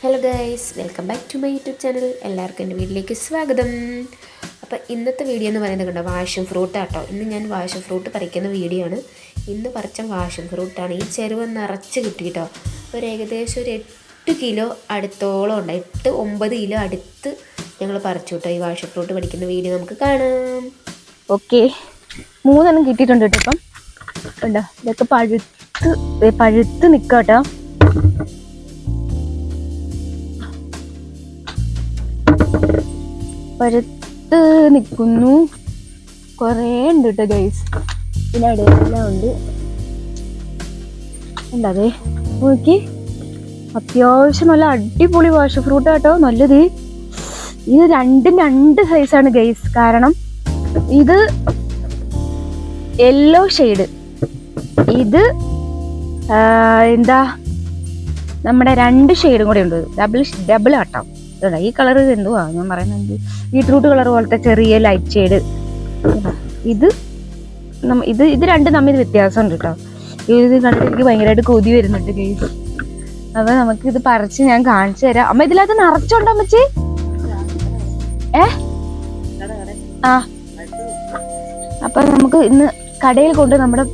Hello guys welcome back to my YouTube channel എല്ലാവർക്കും എന്റെ വീട്ടിലേക്ക് സ്വാഗതം. അപ്പോൾ ഇന്നത്തെ വീഡിയോ എന്ന് പറയുന്നത് കണ്ടോ? വാഷൻ ഫ്രൂട്ട് ആട്ടോ. ഇന്ന് ഞാൻ വാഷൻ ഫ്രൂട്ട് പറിക്കുന്ന വീഡിയോ ആണ്. ഇന്ന് പറിച്ച വാഷൻ ഫ്രൂട്ടാണ് ഈ ചെരുവ് നിറച്ച് കിട്ടിയിട്ടോ. ഒരു ഏകദേശം ഒരു എട്ട് കിലോ അടുത്തോളം ഉണ്ട്. എട്ട് ഒമ്പത് കിലോ അടുത്ത് ഞങ്ങൾ പറിച്ചു കേട്ടോ. ഈ വാഷൻ ഫ്രൂട്ട് പഠിക്കുന്ന വീഡിയോ നമുക്ക് കാണാം. ഓക്കെ മൂന്നെണ്ണം കിട്ടിയിട്ടുണ്ട് കേട്ടോ ഇപ്പം. ഉണ്ടോ ഇതൊക്കെ പഴുത്ത് പഴുത്ത് നിൽക്കാം കേട്ടോ പഴുത്ത് നിൽക്കുന്നു. കുറേ ഉണ്ട് കേട്ടോ ഗൈസ് പിന്നെ ഇടയിലെല്ലാം ഉണ്ട്. ഉണ്ട് അതെ? നോക്കി. അത്യാവശ്യം നല്ല അടിപൊളി വാഷ് ഫ്രൂട്ട് കേട്ടോ നല്ലത്. ഇത് രണ്ടും രണ്ട് സൈസാണ് ഗൈസ് കാരണം ഇത് യെല്ലോ ഷെയ്ഡ് ഇത് എന്താ? നമ്മുടെ രണ്ട് ഷെയ്ഡും കൂടെ ഉണ്ട്. ഡബിൾ ഡബിൾ ആട്ടോ. ഇതാ ഈ കളർ എന്തുവാ? ഞാൻ പറയുന്നത് ബീട്രൂട്ട് കളർ പോലത്തെ ചെറിയ ലൈറ്റ് ഷെയ്ഡ് ഇത് ഇത് ഇത് രണ്ടും തമ്മിൽ വ്യത്യാസമുണ്ട് കേട്ടോ ഇത് കണ്ടിട്ട് എനിക്ക് ഭയങ്കരമായിട്ട് കൊതി വരുന്നുണ്ട് കേസ് അപ്പൊ നമുക്ക് ഇത് പറിച്ച് ഞാൻ കാണിച്ചു തരാം. അമ്മ ഇതിലത് നിറച്ചുണ്ടോ അമ്മച്ചി? ഏ? ആ. അപ്പൊ നമുക്ക് ഇന്ന് കടയിൽ കൊണ്ട് നമ്മുടെ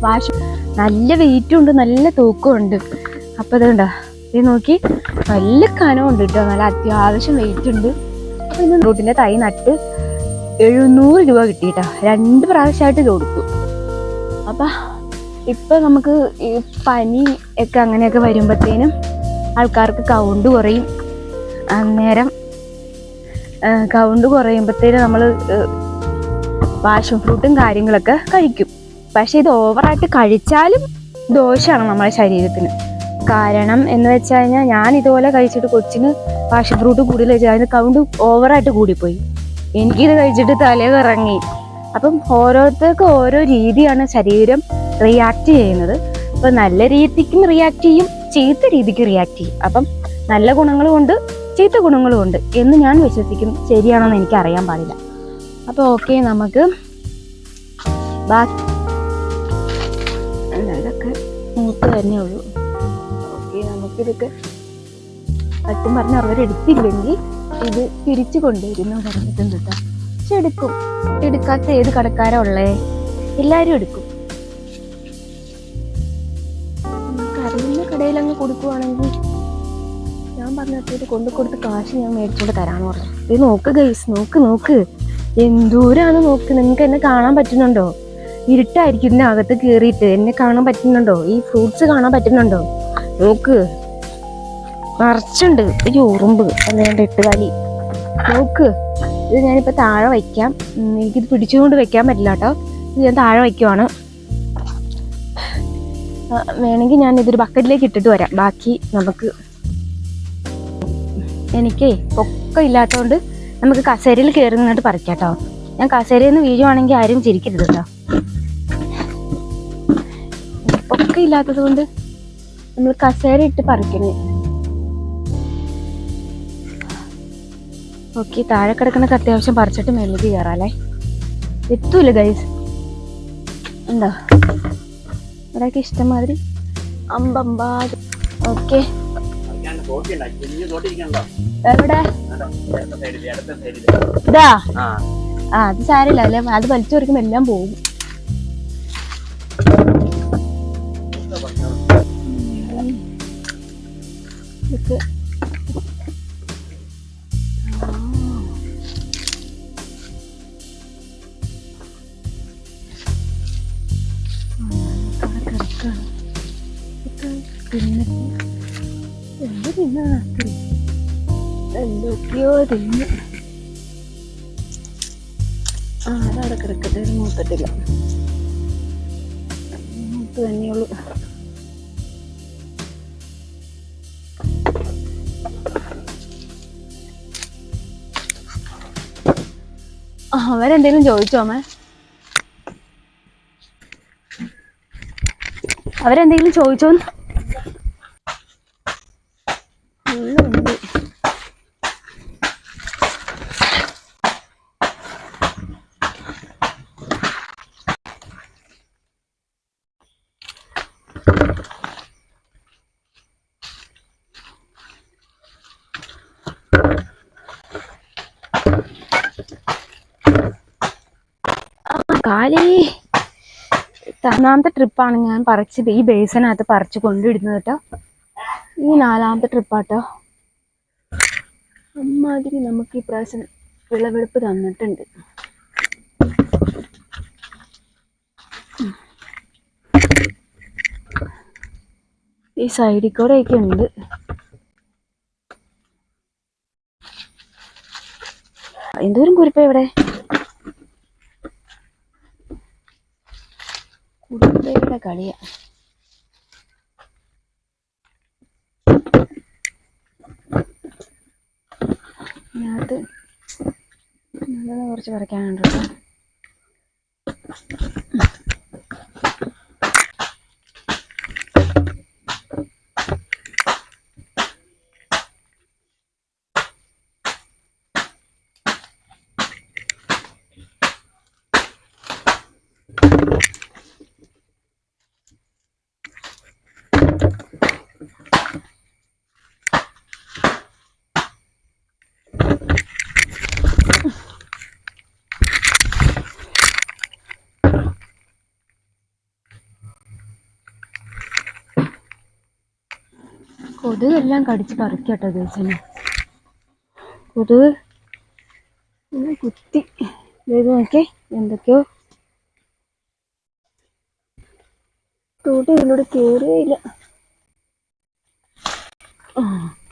വാഷ് നല്ല വെയിറ്റും ഉണ്ട് നല്ല തൂക്കമുണ്ട്. അപ്പൊ ഇതുണ്ടോ? ഇത് നോക്കി. നല്ല കനമുണ്ട് കേട്ടോ നല്ല അത്യാവശ്യം വെയിറ്റ് ഉണ്ട്. അപ്പൊ ഇന്ന് റൂട്ടിന്റെ തൈ നട്ട് എഴുന്നൂറ് രൂപ കിട്ടിയിട്ടോ. രണ്ട് പ്രാവശ്യമായിട്ട് കൊടുത്തു. അപ്പൊ ഇപ്പൊ നമുക്ക് ഈ പനി ഒക്കെ അങ്ങനെയൊക്കെ വരുമ്പോഴത്തേനും ആൾക്കാർക്ക് കൗണ്ട് കുറയും. അന്നേരം കൗണ്ട് കുറയുമ്പോഴത്തേനും നമ്മൾ പാഷൻ ഫ്രൂട്ടും കാര്യങ്ങളൊക്കെ കഴിക്കും. പക്ഷേ ഇത് ഓവറായിട്ട് കഴിച്ചാലും ദോഷമാണ് നമ്മുടെ ശരീരത്തിന്. കാരണം എന്ന് വെച്ച് കഴിഞ്ഞാൽ ഞാൻ ഇതുപോലെ കഴിച്ചിട്ട് കൊച്ചിന് പാഷൻ ഫ്രൂട്ട് കൂടുതൽ കഴിച്ചാൽ അതിന് കൗണ്ട് ഓവറായിട്ട് കൂടിപ്പോയി. എനിക്കിത് കഴിച്ചിട്ട് തല ഇറങ്ങി അപ്പം ഓരോരുത്തർക്കും ഓരോ രീതിയാണ് ശരീരം റിയാക്ട് ചെയ്യുന്നത്. അപ്പം നല്ല രീതിക്കും റിയാക്ട് ചെയ്യും ചീത്ത രീതിക്ക് റിയാക്ട് ചെയ്യും. അപ്പം നല്ല ഗുണങ്ങളും ഉണ്ട് ചീത്ത ഗുണങ്ങളും ഉണ്ട് എന്ന് ഞാൻ വിശ്വസിക്കും. ശരിയാണെന്ന് എനിക്ക് അറിയാൻ പാടില്ല. അപ്പോൾ ഓക്കെ നമുക്ക് ബാക്കി ഇതൊക്കെ മൂത്ത് തന്നെ ഉള്ളൂ. നമുക്കിതൊക്കെ സത്യം പറഞ്ഞ അവരെടുത്തില്ലെങ്കിൽ ഇത് തിരിച്ചു കൊണ്ടുവരുന്നു പറഞ്ഞിട്ടുണ്ട് കേട്ടോ. പക്ഷെ എടുക്കും. എടുക്കാത്ത ഏത് കടക്കാരാ ഉള്ളേ? എല്ലാവരും എടുക്കും. അറിയുന്ന കടയിൽ അങ്ങ് കൊടുക്കുവാണെങ്കിൽ ഞാൻ പറഞ്ഞത് കൊണ്ടു കൊടുത്ത് കാശ് ഞാൻ മേടിച്ചോണ്ട് തരാന്ന് പറഞ്ഞു. ഇത് നോക്ക് ഗൈസ് നോക്ക് നോക്ക്. എന്തൂരാണ് നോക്ക്? നിങ്ങൾക്ക് എന്നെ കാണാൻ പറ്റുന്നുണ്ടോ? ഇരുട്ടായിരിക്കും ഇതിനകത്ത് കയറിയിട്ട്. എന്നെ കാണാൻ പറ്റുന്നുണ്ടോ? ഈ ഫ്രൂട്ട്സ് കാണാൻ പറ്റുന്നുണ്ടോ? നോക്ക്. നിറച്ചുണ്ട്. ഒരു ഉറുമ്പ് അതുകൊണ്ട് എട്ടുകാലി നോക്ക്. ഇത് ഞാനിപ്പോൾ താഴെ വയ്ക്കാം. എനിക്കിത് പിടിച്ചുകൊണ്ട് വയ്ക്കാൻ പറ്റില്ല കേട്ടോ. ഇത് ഞാൻ താഴെ വയ്ക്കുവാണ്. വേണമെങ്കിൽ ഞാൻ ഇതൊരു ബക്കറ്റിലേക്ക് ഇട്ടിട്ട് വരാം. ബാക്കി നമുക്ക് എനിക്കേ പൊക്കം ഇല്ലാത്തതുകൊണ്ട് നമുക്ക് കസേരയിൽ കയറി നിന്നിട്ട് പറിക്കാം കേട്ടോ. ഞാൻ കസേരയിൽ നിന്ന് വീഴുവാണെങ്കിൽ ആരും ചിരിക്കരുത് കേട്ടോ. പൊക്കം ഇല്ലാത്തത് കൊണ്ട് നമ്മൾ കസേര ഇട്ട് പറിക്കണേ. ഓക്കെ താഴെ കിടക്കണൊക്കെ അത്യാവശ്യം പറിച്ചിട്ട് മേലേക്ക് കയറാല്ലേ? എത്തൂല ഗൈസ് എന്താ ഒരാൾക്ക് ഇഷ്ടം മാതിരി അമ്പമ്പാ. ഓക്കെ. ഇതാ. ആ അത് സാരില്ല അല്ലേ? അത് വലിച്ചു പറിക്കുമ്പോ എല്ലാം പോകും. തിന്നു ആ അതവിടെ കിടക്കട്ടെ മൂത്തിട്ടില്ല മൂത്ത് തന്നെയുള്ളൂ അവരെന്തേലും ചോദിച്ചോ അമ്മ? അവരെന്തെങ്കിലും ചോദിച്ചോന്ന്? കാലേ മൂന്നാമത്തെ ട്രിപ്പാണ് ഞാൻ പറിച്ച് ഈ ബേസിനകത്ത് പറിച്ച് കൊണ്ടിടുന്നത് കേട്ടോ. ഈ നാലാമത്തെ ട്രിപ്പാട്ടോ. അമ്മാതിരി നമുക്ക് ഈ പ്രാവശ്യം വിളവെടുപ്പ് തന്നിട്ടുണ്ട്. ഈ സൈഡിൽ കൂടെ ഒക്കെ ഉണ്ട്. എന്തോരം കുരിപ്പ ഇവിടെ? കുരുപ്പയുടെ കളിയാണ് ഇതിനകത്ത് നല്ലത് കുറച്ച് പറിക്കാനുണ്ട് കൊതുകെല്ലാം കടിച്ച് പറിക്കട്ടോ ദിവസം കൊതുക് കുത്തി. ഇത് നോക്കിയേ എന്തൊക്കെയോ. തൂട്ട് ഇതിലൂടെ കയറുകയില്ല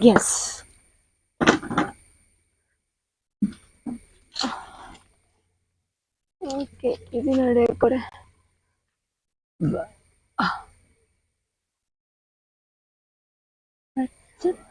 യെസ് ഓക്കെ ഇതിനിടെ കൂടെ.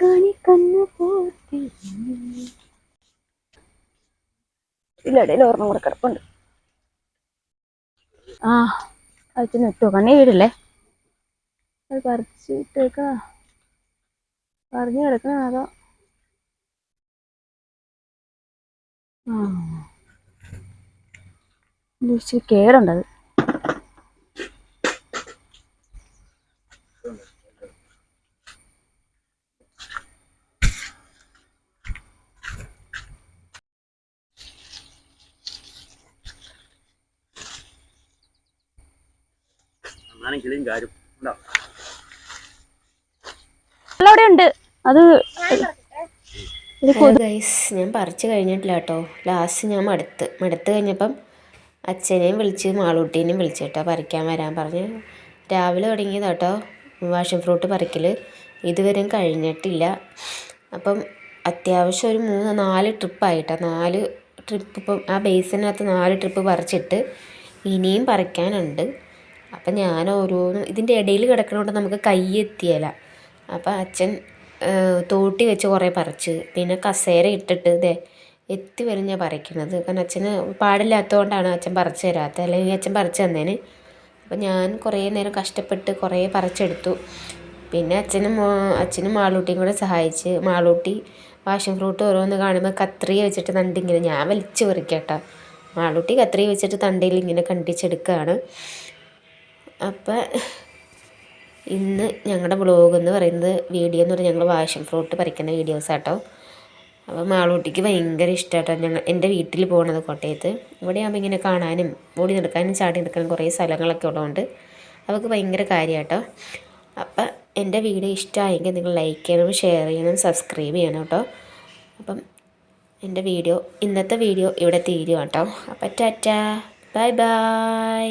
കണി കണ്ണു ഓർമ്മ കൂടെ കിടപ്പുണ്ട്. ആ അച്ഛൻ ഇട്ടോ കണ്ണി വീടില്ലേ? അത് പറിച്ചിട്ടേക്കാ. പറഞ്ഞു കിടക്കണ അതോ ഇച്ചിരി കേടുണ്ടത് കിളിയും ഉണ്ട്? അത് ഗൈസ് ഞാൻ പറിച്ചു കഴിഞ്ഞിട്ടില്ല കേട്ടോ. ലാസ്റ്റ് ഞാൻ മടുത്ത്. മടുത്ത് കഴിഞ്ഞപ്പം അച്ഛനെയും വിളിച്ച് മാളൂട്ടീനെയും വിളിച്ചു കേട്ടോ പറിക്കാൻ വരാൻ പറഞ്ഞ്. രാവിലെ തുടങ്ങിയത് കേട്ടോ വാഷൻ ഫ്രൂട്ട് പറിക്കൽ ഇതുവരെയും കഴിഞ്ഞിട്ടില്ല. അപ്പം അത്യാവശ്യം ഒരു മൂന്ന് നാല് ട്രിപ്പായിട്ടോ നാല് ട്രിപ്പ് ഇപ്പം ആ ബേസിനകത്ത് നാല് ട്രിപ്പ് പറിച്ചിട്ട് ഇനിയും പറിക്കാനുണ്ട്. അപ്പം ഞാൻ ഓരോന്നും ഇതിന്റെ ഇടയിൽ കിടക്കണോണ്ട് നമുക്ക് കൈ എത്തിയല്ല അപ്പം അച്ഛൻ തോട്ടി വെച്ച് കുറേ പറിച്ച്. പിന്നെ കസേര ഇട്ടിട്ട് ദേ എത്തി വരും ഞാൻ പറിക്കുന്നത്. കാരണം അച്ഛന് പാടില്ലാത്തതുകൊണ്ടാണ് അച്ഛൻ പറിച്ചു തരാത്തത് അല്ലെങ്കിൽ അച്ഛൻ പറിച്ചു തന്നേന്. അപ്പം ഞാൻ കുറേ നേരം കഷ്ടപ്പെട്ട് കുറേ പറിച്ചെടുത്തു. പിന്നെ അച്ഛനും അച്ഛനും മാളൂട്ടിയും കൂടെ സഹായിച്ച് മാളൂട്ടി പാഷൻ ഫ്രൂട്ട് ഓരോന്ന് കാണുമ്പോൾ കത്രിയ വെച്ചിട്ട് തണ്ടിങ്ങനെ ഞാൻ വലിച്ചു പറിക്കട്ടോ. മാളൂട്ടി കത്രിയ വെച്ചിട്ട് തണ്ടയിൽ ഇങ്ങനെ കണ്ടിച്ചെടുക്കുകയാണ് അപ്പം ഇന്ന് ഞങ്ങളുടെ ബ്ലോഗ് എന്ന് പറയുന്നത് വീഡിയോ എന്ന് പറഞ്ഞാൽ ഞങ്ങൾ വാഷൻ ഫ്രൂട്ട് പറിക്കുന്ന വീഡിയോസ് ആട്ടോ. അപ്പോൾ മാളൂട്ടിക്ക് ഭയങ്കര ഇഷ്ടമാട്ടോ ഞങ്ങൾ എന്റെ വീട്ടിൽ പോകണത് കോട്ടയത്ത്. ഇവിടെ ആകുമ്പോൾ ഇങ്ങനെ കാണാനും ഓടി നടക്കാനും ചാടി നടക്കാനും കുറേ സ്ഥലങ്ങളൊക്കെ ഉള്ളതുകൊണ്ട് അവൾക്ക് ഭയങ്കര കാര്യമാട്ടോ അപ്പം എന്റെ വീഡിയോ ഇഷ്ടമായെങ്കിൽ നിങ്ങൾ ലൈക്ക് ചെയ്യണം ഷെയർ ചെയ്യണം സബ്സ്ക്രൈബ് ചെയ്യണം കേട്ടോ അപ്പം എന്റെ വീഡിയോ ഇന്നത്തെ വീഡിയോ ഇവിടെ തീരുവാട്ടോ. അപ്പം ടാറ്റാ ബൈ ബൈ